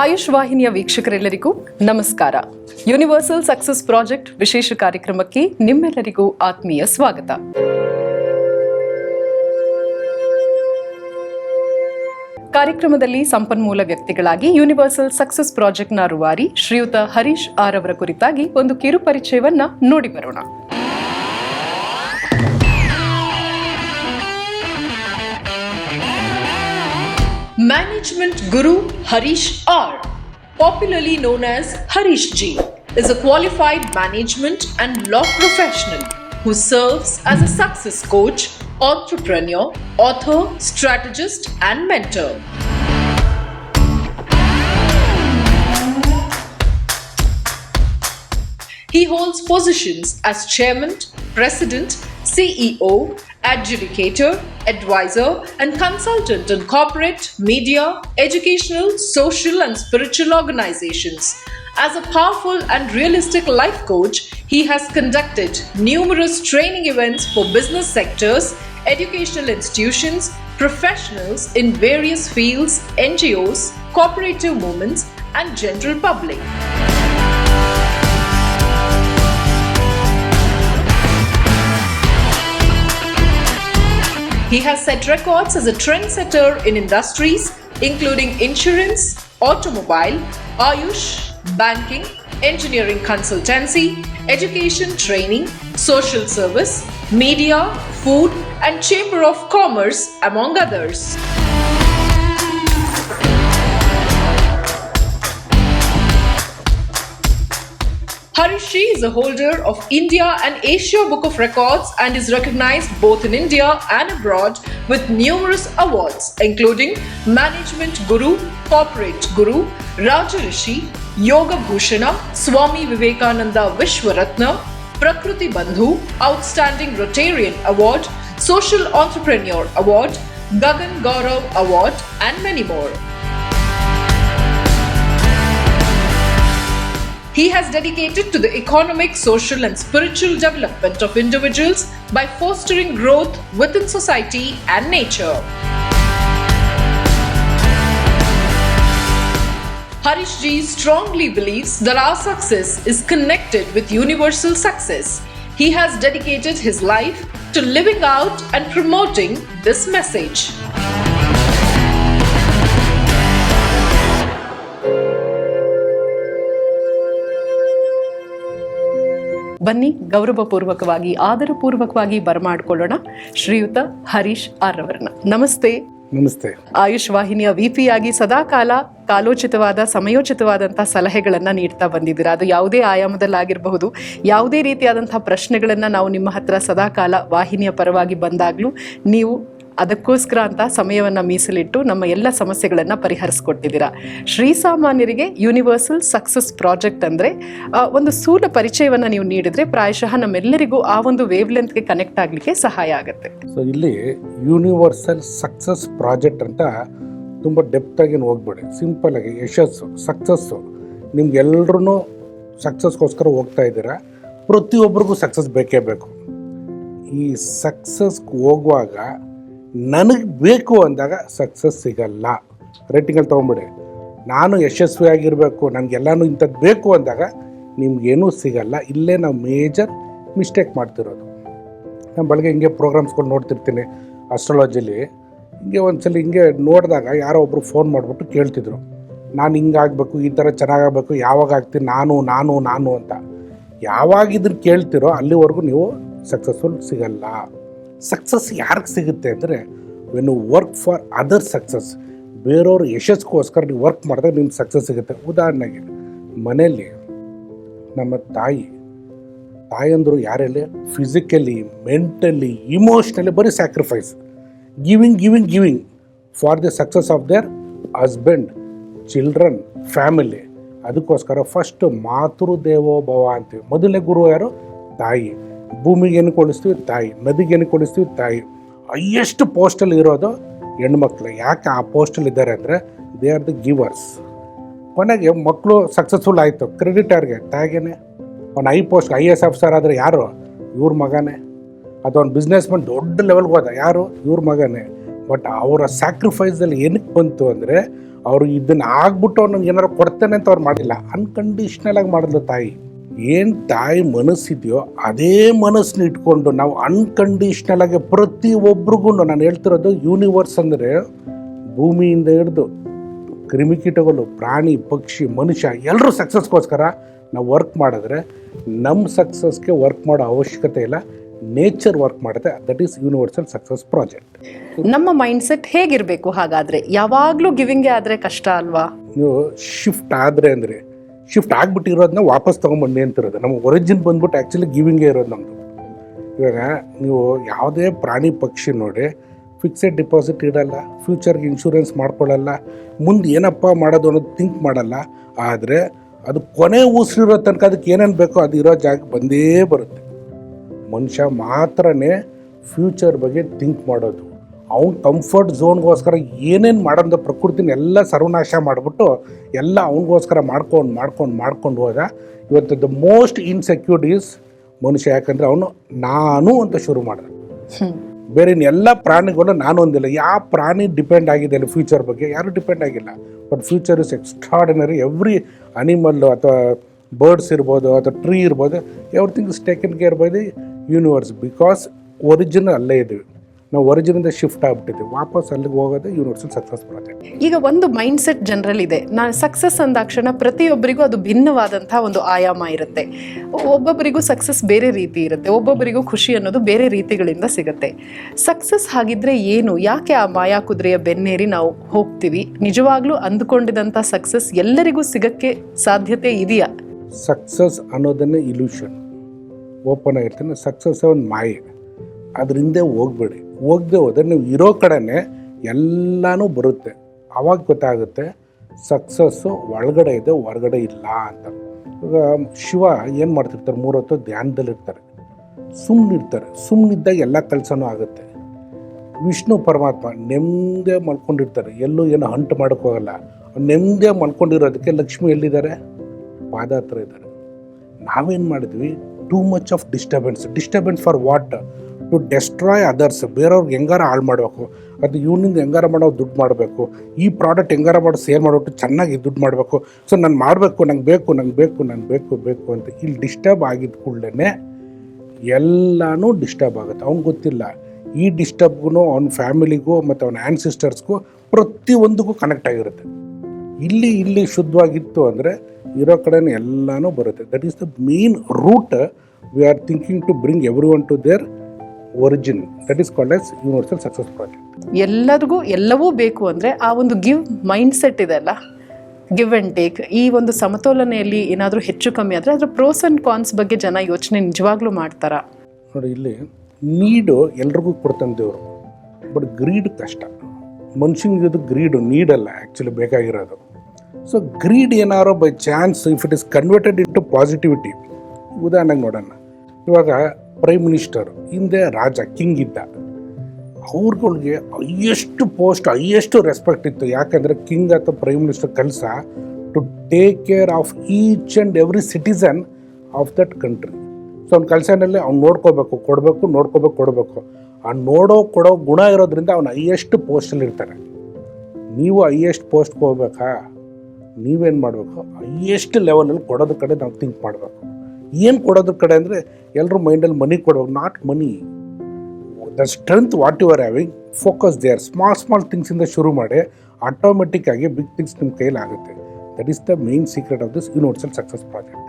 ಆಯುಷ್ ವಾಹಿನಿಯ ವೀಕ್ಷಕರೆಲ್ಲರಿಗೂ ನಮಸ್ಕಾರ. Universal success project ವಿಶೇಷ ಕಾರ್ಯಕ್ರಮಕ್ಕೆ ನಿಮ್ಮೆಲ್ಲರಿಗೂ ಆತ್ಮೀಯ ಸ್ವಾಗತ. ಕಾರ್ಯಕ್ರಮದಲ್ಲಿ ಸಂಪನ್ಮೂಲ ವ್ಯಕ್ತಿಗಳಾಗಿ ಯೂನಿವರ್ಸಲ್ ಸಕ್ಸಸ್ ಪ್ರಾಜೆಕ್ಟ್ನ ರೂವಾರಿ ಶ್ರೀಯುತ ಹರೀಶ್ ಆರ್ ಅವರ ಕುರಿತಾಗಿ ಒಂದು ಕಿರು ಪರಿಚಯವನ್ನ ನೋಡಿ ಬರೋಣ. Management Guru Harish R, popularly known as Harish G, is a qualified management and law professional who serves as a success coach, entrepreneur, author, strategist, and mentor. He holds positions as chairman, president, CEO, adjudicator, advisor, and consultant in corporate, media, educational, social, and spiritual organizations. As a powerful and realistic life coach, he has conducted numerous training events for business sectors, educational institutions, professionals in various fields, NGOs, cooperative movements, and general public. He has set records as a trendsetter in industries including insurance, automobile, Ayush, banking, engineering consultancy, education training, social service, media, food, and chamber of commerce, among others. Harishi is a holder of India and Asia Book of Records and is recognized both in India and abroad with numerous awards, including Management Guru, Corporate Guru, Rajarishi, Yoga Bhushana, Swami Vivekananda Vishwaratna, Prakriti Bandhu, Outstanding Rotarian Award, Social Entrepreneur Award, Gagan Gaurav Award, and many more. He has dedicated to the economic, social, and spiritual development of individuals by fostering growth within society and nature. Harish Ji strongly believes that our success is connected with universal success. He has dedicated his life to living out and promoting this message. ಬನ್ನಿ ಗೌರವಪೂರ್ವಕವಾಗಿ ಆದರಪೂರ್ವಕವಾಗಿ ಬರಮಾಡಿಕೊಳ್ಳೋಣ. ಶ್ರೀಯುತ Harish R ನಮಸ್ತೆ. ನಮಸ್ತೆ. ಆಯುಷ್ ವಾಹಿನಿಯ VP ಯಾಗಿ ಸದಾಕಾಲ ಕಾಲೋಚಿತವಾದ ಸಮಯೋಚಿತವಾದಂತಹ ಸಲಹೆಗಳನ್ನು ನೀಡ್ತಾ ಬಂದಿದ್ದೀರಾ? ಅದು ಯಾವುದೇ ಆಯಾಮದಲ್ಲಾಗಿರಬಹುದು. ಯಾವುದೇ ರೀತಿಯಾದಂತಹ ಪ್ರಶ್ನೆಗಳನ್ನು ನಾವು ನಿಮ್ಮ ಹತ್ರ ಸದಾಕಾಲ ವಾಹಿನಿಯ ಪರವಾಗಿ ಬಂದಾಗಲೂ ನೀವು ಅದಕ್ಕೋಸ್ಕರ ಅಂತ ಸಮಯವನ್ನು ಮೀಸಲಿಟ್ಟು ನಮ್ಮ ಎಲ್ಲ ಸಮಸ್ಯೆಗಳನ್ನು ಪರಿಹರಿಸ್ಕೊಟ್ಟಿದ್ದೀರಾ. ಶ್ರೀಸಾಮಾನ್ಯರಿಗೆ ಯೂನಿವರ್ಸಲ್ ಸಕ್ಸಸ್ ಪ್ರಾಜೆಕ್ಟ್ ಅಂದರೆ ಒಂದು ಸೂಲ ಪರಿಚಯವನ್ನು ನೀವು ನೀಡಿದರೆ ಪ್ರಾಯಶಃ ನಮ್ಮೆಲ್ಲರಿಗೂ ಆ ಒಂದು ವೇವ್ ಲೆಂತ್ಗೆ ಕನೆಕ್ಟ್ ಆಗಲಿಕ್ಕೆ ಸಹಾಯ ಆಗುತ್ತೆ. ಸೊ ಇಲ್ಲಿ ಯೂನಿವರ್ಸಲ್ ಸಕ್ಸಸ್ ಪ್ರಾಜೆಕ್ಟ್ ಅಂತ ತುಂಬ ಡೆಪ್ತಾಗಿ ಹೋಗ್ಬೇಡಿ. ಸಿಂಪಲಾಗಿ ಯಶಸ್ಸು, ಸಕ್ಸಸ್ಸು. ನಿಮ್ಗೆಲ್ರೂ ಸಕ್ಸಸ್ಗೋಸ್ಕರ ಹೋಗ್ತಾ ಇದ್ದೀರಾ? ಪ್ರತಿಯೊಬ್ಬರಿಗೂ ಸಕ್ಸಸ್ ಬೇಕೇ ಬೇಕು. ಈ ಸಕ್ಸಸ್ಗೆ ಹೋಗುವಾಗ ನನಗೆ ಬೇಕು ಅಂದಾಗ ಸಕ್ಸಸ್ ಸಿಗಲ್ಲ. ರೇಟಿಂಗಲ್ಲಿ ತೊಗೊಂಬಿಡಿ ನಾನು ಯಶಸ್ವಿಯಾಗಿರಬೇಕು, ನನಗೆಲ್ಲಾನು ಇಂಥದ್ದು ಬೇಕು ಅಂದಾಗ ನಿಮ್ಗೇನೂ ಸಿಗಲ್ಲ. ಇಲ್ಲೇ ನಾವು ಮೇಜರ್ ಮಿಸ್ಟೇಕ್ ಮಾಡ್ತಿರೋದು. ನಾನು ಬೆಳಗ್ಗೆ ಹಿಂಗೆ ಪ್ರೋಗ್ರಾಮ್ಸ್ಗಳು ನೋಡ್ತಿರ್ತೀನಿ ಅಸ್ಟ್ರಾಲಜಿಲಿ ಹಿಂಗೆ ಒಂದ್ಸಲ ಹಿಂಗೆ ನೋಡಿದಾಗ ಯಾರೋ ಒಬ್ಬರು ಫೋನ್ ಮಾಡಿಬಿಟ್ಟು ಕೇಳ್ತಿದ್ರು. ನಾನು ಹಿಂಗಾಗಬೇಕು, ಈ ಥರ ಚೆನ್ನಾಗಾಗಬೇಕು, ಯಾವಾಗ ಆಗ್ತೀನಿ, ನಾನು ನಾನು ನಾನು ಅಂತ. ಯಾವಾಗ ಇದನ್ನು ಕೇಳ್ತಿರೋ ಅಲ್ಲಿವರೆಗೂ ನೀವು ಸಕ್ಸಸ್ಫುಲ್ ಸಿಗಲ್ಲ. ಸಕ್ಸಸ್ ಯಾರಿಗೆ ಸಿಗುತ್ತೆ ಅಂದರೆ when work for other success ಬೇರೆಯವ್ರ ಯಶಸ್ಗೋಸ್ಕರ ನೀವು ವರ್ಕ್ ಮಾಡಿದಾಗ ನಿಮ್ಗೆ ಸಕ್ಸಸ್ ಸಿಗುತ್ತೆ. ಉದಾಹರಣೆಗೆ, ಮನೆಯಲ್ಲಿ ನಮ್ಮ ತಾಯಿ ತಾಯಂದರು ಯಾರೆಲ್ಲ? ಫಿಸಿಕಲಿ ಮೆಂಟಲಿ ಇಮೋಷ್ನಲಿ ಬರೀ sacrifice giving giving giving for the success of their husband children family ಅದಕ್ಕೋಸ್ಕರ ಫಸ್ಟ್ ಮಾತೃ ದೇವೋಭವ ಅಂತೀವಿ. ಮೊದಲನೇ ಗುರು ಯಾರು? ತಾಯಿ. ಭೂಮಿಗೆ ಏನು ಕೊಡಿಸ್ತೀವಿ? ತಾಯಿ. ನದಿಗೆ ಏನು ಕೊಡಿಸ್ತೀವಿ? ತಾಯಿ. ಹೈಯೆಸ್ಟ್ ಪೋಸ್ಟಲ್ಲಿ ಇರೋದು ಹೆಣ್ಮಕ್ಳು. ಯಾಕೆ ಆ ಪೋಸ್ಟಲ್ಲಿ ಇದ್ದಾರೆ ಅಂದರೆ ದೇ ಆರ್ ದ ಗಿವರ್ಸ್. ಕೊನೆಗೆ ಮಕ್ಕಳು ಸಕ್ಸಸ್ಫುಲ್ ಆಯಿತು. ಕ್ರೆಡಿಟ್ ಯಾರಿಗೆ ತಾಯಿಗೇನೆ. ಅವ್ನು I post, I S officer ಆದರೆ ಯಾರು? ಇವ್ರ ಮಗನೇ. ಅದೊಂದು ಬಿಸ್ನೆಸ್ ಮ್ಯಾನ್ ದೊಡ್ಡ ಲೆವೆಲ್ಗೆ ಹೋದ. ಯಾರು? ಇವ್ರ ಮಗನೇ. ಬಟ್ ಅವರ ಸ್ಯಾಕ್ರಿಫೈಸಲ್ಲಿ ಏನಕ್ಕೆ ಬಂತು ಅಂದರೆ ಅವರು ಇದನ್ನು ಆಗ್ಬಿಟ್ಟು ಅವ್ನಿಗೆ ಏನಾರು ಕೊಡ್ತೇನೆ ಅಂತ ಅವ್ರು ಮಾಡಿಲ್ಲ. ಅನ್ಕಂಡೀಷ್ನಲ್ ಆಗಿ ಮಾಡಿದ್ಲು ತಾಯಿ. ಏನು ತಾಯಿ ಮನಸ್ಸಿದೆಯೋ ಅದೇ ಮನಸ್ಸನ್ನ ಇಟ್ಕೊಂಡು ನಾವು ಅನ್ಕಂಡೀಷ್ನಲ್ ಆಗಿ ಪ್ರತಿ ಒಬ್ರಿಗೂ ನಾನು ಹೇಳ್ತಿರೋದು ಯೂನಿವರ್ಸ್ ಅಂದರೆ ಭೂಮಿಯಿಂದ ಹಿಡಿದು ಕ್ರಿಮಿಕೀಟಗಳು ಪ್ರಾಣಿ ಪಕ್ಷಿ ಮನುಷ್ಯ ಎಲ್ಲರೂ ಸಕ್ಸಸ್ಗೋಸ್ಕರ ನಾವು ವರ್ಕ್ ಮಾಡಿದ್ರೆ ನಮ್ಮ ಸಕ್ಸಸ್ಗೆ ವರ್ಕ್ ಮಾಡೋ ಅವಶ್ಯಕತೆ ಇಲ್ಲ. ನೇಚರ್ ವರ್ಕ್ ಮಾಡುತ್ತೆ. That is universal success project ನಮ್ಮ ಮೈಂಡ್ ಸೆಟ್ ಹೇಗಿರಬೇಕು ಹಾಗಾದರೆ? ಯಾವಾಗಲೂ ಗಿವಿಂಗೇ ಆದರೆ ಕಷ್ಟ ಅಲ್ವಾ? ನೀವು ಶಿಫ್ಟ್ ಆದರೆ ಅಂದರೆ ಶಿಫ್ಟ್ ಆಗಿಬಿಟ್ಟಿರೋದನ್ನ ವಾಪಸ್ ತೊಗೊಂಬನ್ನಿ ಅಂತಿರೋದು. ನಮ್ಮ ಒರಿಜಿನ್ ಬಂದ್ಬಿಟ್ಟು ಆ್ಯಕ್ಚುಲಿ ಗಿವಿಂಗೇ ಇರೋದು ನಮ್ಮದು ಇವಾಗ ನೀವು ಯಾವುದೇ ಪ್ರಾಣಿ ಪಕ್ಷಿ ನೋಡಿ ಫಿಕ್ಸೆಡ್ ಡಿಪಾಸಿಟ್ ಇಡಲ್ಲ ಫ್ಯೂಚರ್ಗೆ ಇನ್ಶೂರೆನ್ಸ್ ಮಾಡ್ಕೊಳ್ಳಲ್ಲ, ಮುಂದೆ ಏನಪ್ಪ ಮಾಡೋದು ಅನ್ನೋದು ಥಿಂಕ್ ಮಾಡಲ್ಲ. ಆದರೆ ಅದು ಕೊನೆ ಉಸಿರಿರೋ ತನಕ ಅದಕ್ಕೆ ಏನೇನು ಬೇಕೋ ಅದು ಇರೋ ಜಾಗ ಬಂದೇ ಬರುತ್ತೆ. ಮನುಷ್ಯ ಮಾತ್ರನೇ ಫ್ಯೂಚರ್ ಬಗ್ಗೆ ಥಿಂಕ್ ಮಾಡೋದು. ಅವ್ನ ಕಂಫರ್ಟ್ ಝೋನ್ಗೋಸ್ಕರ ಏನೇನು ಮಾಡೋದು ಪ್ರಕೃತಿನ ಎಲ್ಲ ಸರ್ವನಾಶ ಮಾಡಿಬಿಟ್ಟು ಎಲ್ಲ ಅವನಿಗೋಸ್ಕರ ಮಾಡ್ಕೊಂಡು ಮಾಡ್ಕೊಂಡು ಮಾಡ್ಕೊಂಡು ಹೋದ. ಇವತ್ತು ದ ಮೋಸ್ಟ್ ಇನ್ಸೆಕ್ಯೂರ್ಡ್ ಈಸ್ ಮನುಷ್ಯ. ಯಾಕಂದರೆ ಅವನು ನಾನು ಅಂತ ಶುರು ಮಾಡಿದ. ಬೇರೆ ಎಲ್ಲ ಪ್ರಾಣಿಗಳು ನಾನು ಒಂದಿಲ್ಲ ಯಾವ ಪ್ರಾಣಿ ಡಿಪೆಂಡ್ ಆಗಿದೆ ಅಲ್ಲಿ ಫ್ಯೂಚರ್ ಬಗ್ಗೆ? ಯಾರೂ ಡಿಪೆಂಡ್ ಆಗಿಲ್ಲ. But future is extraordinary every animal ಅಥವಾ ಬರ್ಡ್ಸ್ ಇರ್ಬೋದು ಅಥವಾ ಟ್ರೀ ಇರ್ಬೋದು everything is taken care by the universe because original ಅಲ್ಲೇ ಇದ್ದೀವಿ ನಾವು ಒರಿಜಿನಿಂದ ಶಿಫ್ಟ್ ಆಗಿಬಿಟ್ಟಿದ್ದೀವಿ ವಾಪಸ್ ಅಲ್ಲಿಗೆ ಹೋಗೋದೇ ಯೂನಿವರ್ಸಲ್ ಸಕ್ಸಸ್ ಪ್ರಾಜೆಕ್ಟ್ ಈಗ ಒಂದು ಮೈಂಡ್ ಸೆಟ್ ಜನರಲ್ ಇದೆ ನಾನು ಸಕ್ಸಸ್ ಅಂದಾಕ್ಷಣ ಪ್ರತಿಯೊಬ್ಬರಿಗೂ ಅದು ಭಿನ್ನವಾದಂತಹ ಒಂದು ಆಯಾಮ ಇರುತ್ತೆ. ಒಬ್ಬೊಬ್ಬರಿಗೂ ಸಕ್ಸಸ್ ಬೇರೆ ರೀತಿ ಇರುತ್ತೆ. ಒಬ್ಬೊಬ್ಬರಿಗೂ ಖುಷಿ ಅನ್ನೋದು ಬೇರೆ ರೀತಿಗಳಿಂದ ಸಿಗುತ್ತೆ. ಸಕ್ಸಸ್ ಹಾಗಿದ್ರೆ ಏನು? ಯಾಕೆ ಆ ಮಾಯಾ ಕುದುರೆಯ ಬೆನ್ನೇರಿ ನಾವು ಹೋಗ್ತೀವಿ? ನಿಜವಾಗ್ಲೂ ಅಂದುಕೊಂಡಿದಂಥ ಸಕ್ಸಸ್ ಎಲ್ಲರಿಗೂ ಸಿಗಕ್ಕೆ ಸಾಧ್ಯತೆ ಇದೆಯಾ? ಸಕ್ಸಸ್ ಅನ್ನೋದನ್ನೇ ಇಲ್ಯೂಷನ್ ಓಪನ್ ಆಗಿರ್ತಾನೆ. ಸಕ್ಸಸ್ ಒಂದು ಮಾಯೆ. ಅದ್ರ ಹಿಂದೆ ಹೋಗ್ಬೇಡಿ. ಹೋಗದೆ ಹೋದರೆ ನೀವು ಇರೋ ಕಡೆನೇ ಎಲ್ಲನೂ ಬರುತ್ತೆ. ಅವಾಗ ಗೊತ್ತಾಗುತ್ತೆ ಸಕ್ಸಸ್ಸು ಒಳಗಡೆ ಇದೆ, ಹೊರಗಡೆ ಇಲ್ಲ ಅಂತ. ಇವಾಗ ಶಿವ ಏನು ಮಾಡ್ತಿರ್ತಾರೆ ಮೂರೊತ್ತು ಧ್ಯಾನದಲ್ಲಿರ್ತಾರೆ ಸುಮ್ಮನಿರ್ತಾರೆ ಸುಮ್ಮನಿದ್ದಾಗ ಎಲ್ಲ ಕೆಲಸನೂ ಆಗುತ್ತೆ. ವಿಷ್ಣು ಪರಮಾತ್ಮ ನೆಮ್ಮದೇ ಮಲ್ಕೊಂಡಿರ್ತಾರೆ. ಎಲ್ಲೂ ಏನು ಹಂಟು ಮಾಡೋಕ್ಕೋಗಲ್ಲ ನೆಮ್ಮದೇ ಮಲ್ಕೊಂಡಿರೋದಕ್ಕೆ ಲಕ್ಷ್ಮಿ ಎಲ್ಲಿದ್ದಾರೆ? ಪಾದ ಹತ್ರ ಇದ್ದಾರೆ. ನಾವೇನು ಮಾಡಿದ್ವಿ? Too much of disturbance disturbance for what to destroy others ಬೇರೆಯವ್ರಿಗೆ ಹೆಂಗಾರ ಹಾಳು ಮಾಡಬೇಕು? ಅದು ಇವನಿಂದ ಹೆಂಗಾರ ಮಾಡೋ ದುಡ್ಡು ಮಾಡಬೇಕು? ಈ ಪ್ರಾಡಕ್ಟ್ ಹೆಂಗಾರ ಮಾಡೋ ಸೇಲ್ ಮಾಡಿಬಿಟ್ಟು ಚೆನ್ನಾಗಿ ದುಡ್ಡು ಮಾಡಬೇಕು? ಸೊ ನಾನು ಮಾಡಬೇಕು, ನಂಗೆ ಬೇಕು ನಂಗೆ ಬೇಕು ನಂಗೆ ಬೇಕು ಬೇಕು ಅಂತ ಇಲ್ಲಿ ಡಿಸ್ಟರ್ಬ್ ಆಗಿದ್ದ ಕೂಡಲೇ ಎಲ್ಲನೂ ಡಿಸ್ಟರ್ಬ್ ಆಗುತ್ತೆ. ಅವ್ನಿಗೆ ಗೊತ್ತಿಲ್ಲ. ಈ ಡಿಸ್ಟರ್ಬ್ಗೂ ಅವ್ನ ಫ್ಯಾಮಿಲಿಗೂ ಮತ್ತು ಅವನ ಆ್ಯನ್ಸಿಸ್ಟರ್ಸ್ಗೂ ಪ್ರತಿಯೊಂದಕ್ಕೂ ಕನೆಕ್ಟ್ ಆಗಿರುತ್ತೆ. ಇಲ್ಲಿ ಇಲ್ಲಿ ಶುದ್ಧವಾಗಿತ್ತು ಅಂದರೆ ಇರೋ ಕಡೆನೇ ಎಲ್ಲನೂ ಬರುತ್ತೆ. That is the main root we are thinking to bring every one to their origin that is called as universal success project ಎಲ್ಲರಿಗೂ ಎಲ್ಲವೂ ಬೇಕು ಅಂದರೆ ಆ ಒಂದು ಗಿವ್ ಮೈಂಡ್ ಸೆಟ್ ಇದೆ ಅಲ್ಲ? ಗಿವ್ ಆ್ಯಂಡ್ ಟೇಕ್ ಈ ಒಂದು ಸಮತೋಲನೆಯಲ್ಲಿ ಏನಾದರೂ ಹೆಚ್ಚು ಕಮ್ಮಿ ಆದರೆ ಅದರ ಪ್ರೋಸ್ ಆ್ಯಂಡ್ ಕಾನ್ಸ್ ಬಗ್ಗೆ ಜನ ಯೋಚನೆ ನಿಜವಾಗ್ಲೂ ಮಾಡ್ತಾರಾ. ನೋಡಿ ಇಲ್ಲಿ ನೀಡು ಎಲ್ರಿಗೂ ಕೊಡ್ತಾನೆ ದೇವರು. ಬಟ್ ಗ್ರೀಡ್ ಕಷ್ಟ. ಮನುಷ್ಯನಿಗೆ ಗ್ರೀಡು ನೀಡಲ್ಲ ಆ್ಯಕ್ಚುಲಿ ಬೇಕಾಗಿರೋದು. So greed ಏನಾರೋ by chance if it is converted into positivity ಉದಾಹರಣೆಗೆ ನೋಡೋಣ. ಇವಾಗ ಪ್ರೈಮ್ ಮಿನಿಸ್ಟರ್ ಹಿಂದೆ ರಾಜ ಕಿಂಗ್ ಇದ್ದ. ಅವ್ರಗಳಿಗೆ ಹೈಯೆಸ್ಟ್ ಪೋಸ್ಟ್ ಹೈಯೆಸ್ಟ್ ರೆಸ್ಪೆಕ್ಟ್ ಇತ್ತು. ಯಾಕಂದರೆ ಕಿಂಗ್ ಅಥವಾ ಪ್ರೈಮ್ ಮಿನಿಸ್ಟರ್ ಕೆಲಸ to take care of each and every citizen of that country so ಅವ್ನ ಕೆಲಸನಲ್ಲಿ ಅವ್ನು ನೋಡ್ಕೋಬೇಕು, ಕೊಡಬೇಕು ನೋಡ್ಕೋಬೇಕು, ಕೊಡಬೇಕು. ಆ ನೋಡೋ, ಕೊಡೋ ಗುಣ ಇರೋದ್ರಿಂದ ಅವ್ನು ಹೈಯೆಸ್ಟ್ ಪೋಸ್ಟಲ್ಲಿ ಇರ್ತಾನೆ ನೀವು ಹೈಯೆಸ್ಟ್ ಪೋಸ್ಟ್ಗೆ ಹೋಗ್ಬೇಕಾ? ನೀವೇನು ಮಾಡಬೇಕು? ಹೈಯೆಸ್ಟ್ ಲೆವೆಲಲ್ಲಿ ಕೊಡೋದ್ರ ಕಡೆ ನಾವು ಥಿಂಕ್ ಮಾಡಬೇಕು. ಏನು ಕೊಡೋದ್ರ ಕಡೆ ಅಂದರೆ ಎಲ್ಲರೂ ಮೈಂಡಲ್ಲಿ ಮನಿ ಕೊಡೋದು not money the strength what you are having focus there small small ಥಿಂಗ್ಸಿಂದ ಶುರು ಮಾಡಿ ಆಟೋಮೆಟಿಕ್ ಆಗಿ ಬಿಗ್ ಥಿಂಗ್ಸ್ ನಿಮ್ಮ ಕೈಯಲ್ಲಿ ಆಗುತ್ತೆ that is the main secret of this universal success project